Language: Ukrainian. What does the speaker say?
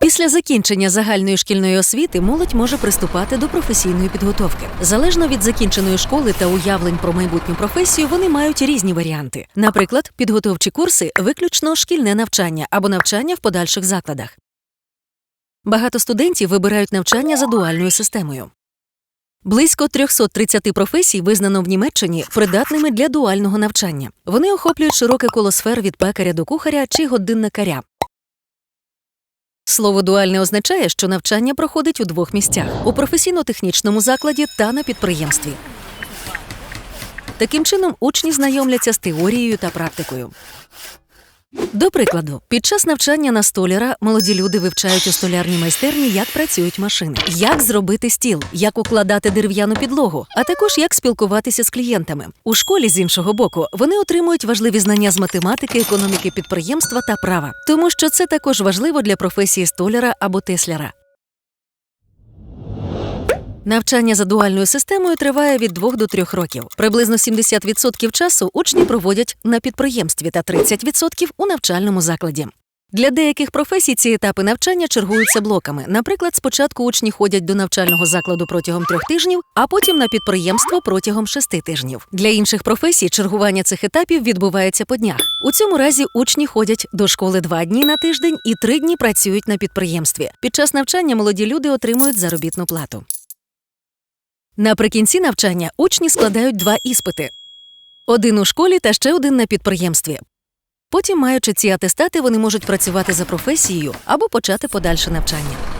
Після закінчення загальної шкільної освіти молодь може приступати до професійної підготовки. Залежно від закінченої школи та уявлень про майбутню професію, вони мають різні варіанти. Наприклад, підготовчі курси виключно шкільне навчання або навчання в подальших закладах. Багато студентів вибирають навчання за дуальною системою. Близько 330 професій визнано в Німеччині придатними для дуального навчання. Вони охоплюють широке коло сфер від пекаря до кухаря чи годинникаря. Слово дуальне означає, що навчання проходить у двох місцях у професійно-технічному закладі та на підприємстві. Таким чином, учні знайомляться з теорією та практикою. До прикладу, під час навчання на столяра молоді люди вивчають у столярній майстерні, як працюють машини, як зробити стіл, як укладати дерев'яну підлогу, а також як спілкуватися з клієнтами. У школі з іншого боку вони отримують важливі знання з математики, економіки підприємства та права, тому що це також важливо для професії столяра або тесляра. Навчання за дуальною системою триває від 2 до 3 років. Приблизно 70% часу учні проводять на підприємстві та 30% у навчальному закладі. Для деяких професій ці етапи навчання чергуються блоками. Наприклад, спочатку учні ходять до навчального закладу протягом трьох тижнів, а потім на підприємство протягом шести тижнів. Для інших професій чергування цих етапів відбувається по днях. У цьому разі учні ходять до школи два дні на тиждень і три дні працюють на підприємстві. Під час навчання молоді люди отримують заробітну плату. Наприкінці навчання учні складають два іспити: один у школі та ще один на підприємстві. Потім, маючи ці атестати, вони можуть працювати за професією або почати подальше навчання.